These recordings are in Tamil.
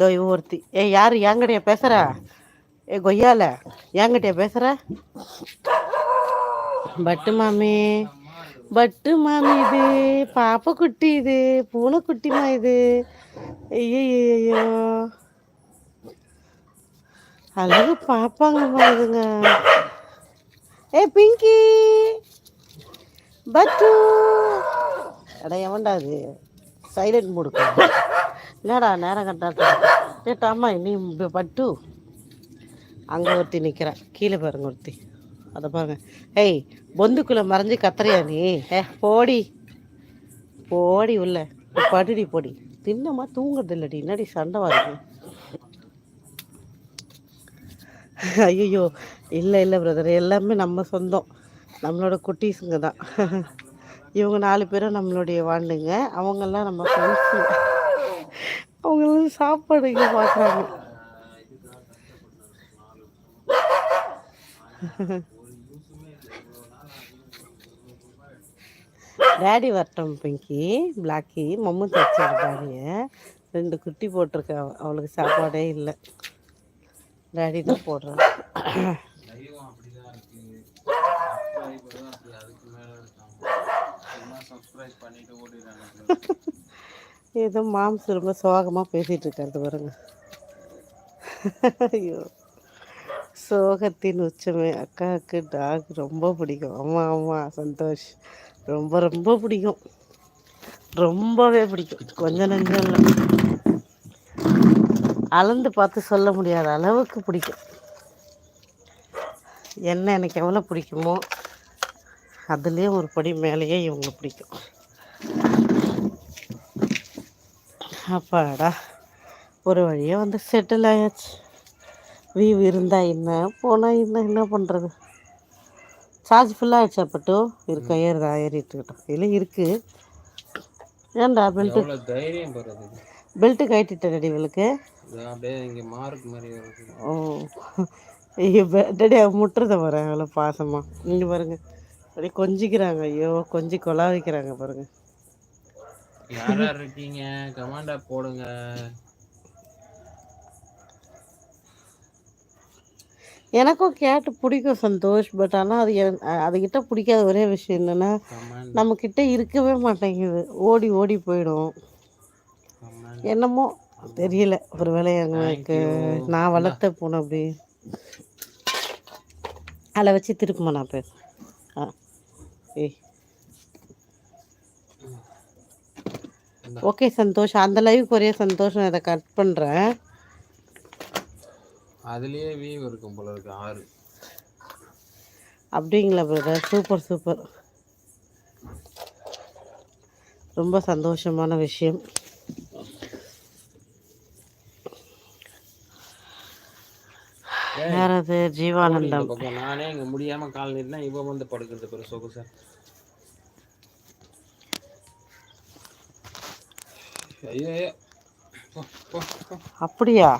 இதோ இவ ஒருத்தி. ஏ யார்? என்கிட்டயா பேசுறா. ஏ கொய்யால. என்கிட்டயா பேசுற. பட்டு மாமி. பட்டு மாமி இது. பாப்பா குட்டி இது. பூனை குட்டிமா இது. ஐயோ அழகு பாப்பாங்கம்மா இதுங்க. ஏ பிங்கி. பட்டு. அட எவன்டா அது சைலண்ட் மூடுக்கு? என்னடா நேரம் கட்டாட்டா ஏட்டாமா நீ பட்டு. அங்கே ஒருத்தி நிற்கிறேன் கீழே பாருங்க ஒருத்தி. அதை பாருங்க. ஏய் பொந்துக்குள்ளே மறைஞ்சு கத்துறியா நீ? ஏ போடி. போடி உள்ள. படுடி போடி தின்னமா தூங்குறது இல்லடி என்னடி சண்டை வருது ஐயோ இல்லை இல்லை பிரதர் எல்லாமே நம்ம சொந்தம். நம்மளோட குட்டீஸுங்க தான். இவங்க நாலு பேரும் நம்மளுடைய வாண்டுங்க அவங்கெல்லாம் நம்ம ஃப்ரெண்ட்ஸு அவங்கெல்லாம் சாப்பாடு இங்கே பார்க்குறாங்க டேடி வரட்டும் பிங்கி பிளாக்கி மம்மு தச்சாரு டேடியை ரெண்டு குட்டி போட்டிருக்க. அவ- அவளுக்கு சாப்பாடே இல்லை. டேடி தான் போடுறான் பண்ணிட்டு ஓடிடுறாங்க ஏதோ மாம்ஸ் ரொம்ப சோகமாக பேசிகிட்டு இருக்காரு பாருங்க. ஐயோ. சோகத்தின் உச்சமே அக்காவுக்கு டாக் ரொம்ப பிடிக்கும். ஆமாம் ஆமாம் சந்தோஷ். ரொம்ப ரொம்ப பிடிக்கும். ரொம்பவே பிடிக்கும். கொஞ்சம் நஞ்சம் இல்லை அளந்து பார்த்து சொல்ல முடியாத அளவுக்கு பிடிக்கும். என்ன எனக்கு எவ்வளோ பிடிக்குமோ அதுலேயே ஒரு படி மேலேயே இவங்க பிடிக்கும். அப்பாடா. ஒரு வழியாக வந்து செட்டில் ஆயாச்சு. வீவ் இருந்தா என்ன போனால் என்ன என்ன பண்ணுறது சார்ஜ் ஃபுல்லாக ஆயிடுச்சா பட்டு? இருக்க ஏறுதா ஏறிட்டு இருக்கட்டும் இல்லை இருக்குது ஏன்டா பெல்ட்டு தைரியம் பெல்ட்டு கட்டிட்டேன் இவளுக்கு. அப்படியே இங்க மார்க் மாதிரி வருது. ஓ. ஐயோ டேடி முட்டுறத வரேன் அவ்வளோ பாசமாக இங்கே பாருங்க. அப்படியே கொஞ்சிக்கிறாங்க ஐயோ கொஞ்சி கொலா வைக்கிறாங்க பாருங்க. யார் இருக்கீங்க? கமாண்டா போடுங்க. எனக்கும் கேட்டு பிடிக்கும் சந்தோஷ் பட் ஆனால் அது என் அதுக்கிட்ட பிடிக்காத ஒரே விஷயம் என்னென்னா நம்மக்கிட்ட இருக்கவே மாட்டேங்குது. ஓடி ஓடி போயிடும். என்னமோ தெரியல. ஒரு வேளை எனக்கு நான் வளர்த்த பூனை அப்படி. அதில் வச்சு திருப்புமா நான் பேச ஆ ஏய். ஓகே சந்தோஷ். அந்த லைவுக்கு ஒரே சந்தோஷம். இதை கட் பண்ணுறேன் அதுலயே வியூ இருக்கும் போல இருக்கு ஆறு. அப்படிங்களா பிரதர் சூப்பர் சூப்பர் ரொம்ப சந்தோஷமான விஷயம். யாரது ஜீவானந்தம். நானே இங்க முடியாம கால் நீட்டினா இவ வந்து படுக்கிறது பிறகு சொகுசா ஐயோ ஐயோ. போ, போ, போ. அப்படியா?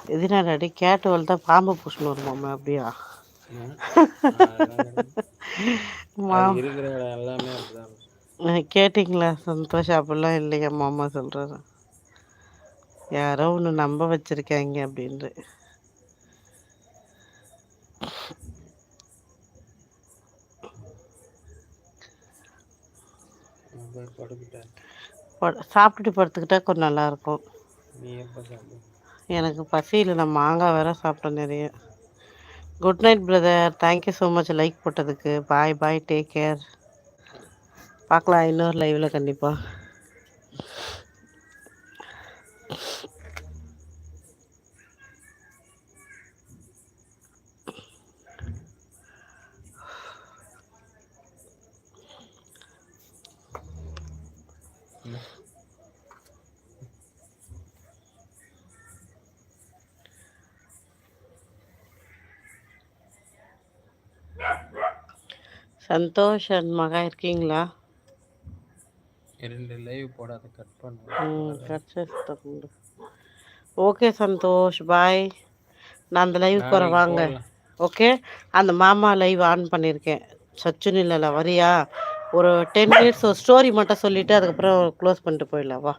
எதினாடி கேட்டு வளர்த்தா பாம்பு பூசணும் வருமாமா அப்படியா? கேட்டிங்களா? சந்தோஷம் அப்படிலாம் இல்லையா மாமா சொல்கிறாரு யாரோ ஒன்று நம்ப வச்சுருக்காங்க அப்படின்ட்டு. நான் போய் படுக்கிட்டேன் படு- சாப்பிட்டுட்டு படுத்துக்கிட்டா கொஞ்சம் நல்லாயிருக்கும். எனக்கு பசியில் நான் மாங்காய் வேற சாப்பிட்டேன் நிறைய. Good night brother thank you so much like போட்டதுக்கு. பாய் பாய் டேக் கேர் பார்க்கலாம் இன்னொரு லைவில் கண்டிப்பாக சந்தோஷ் மகா இருக்கீங்களா? ரெண்டு லைவ் போடாத கட் பண்ணு. ஓகே சந்தோஷ் பாய் நான் அந்த லைவ் வர வாங்க ஓகே அந்த மாமா லைவ் ஆன் பண்ணியிருக்கேன் சச்சுனில் வரியா? ஒரு டென் மினிட்ஸ் ஒரு ஸ்டோரி மட்டும் சொல்லிட்டு அதுக்கப்புறம் க்ளோஸ் பண்ணிட்டு போயிடலாம். வா.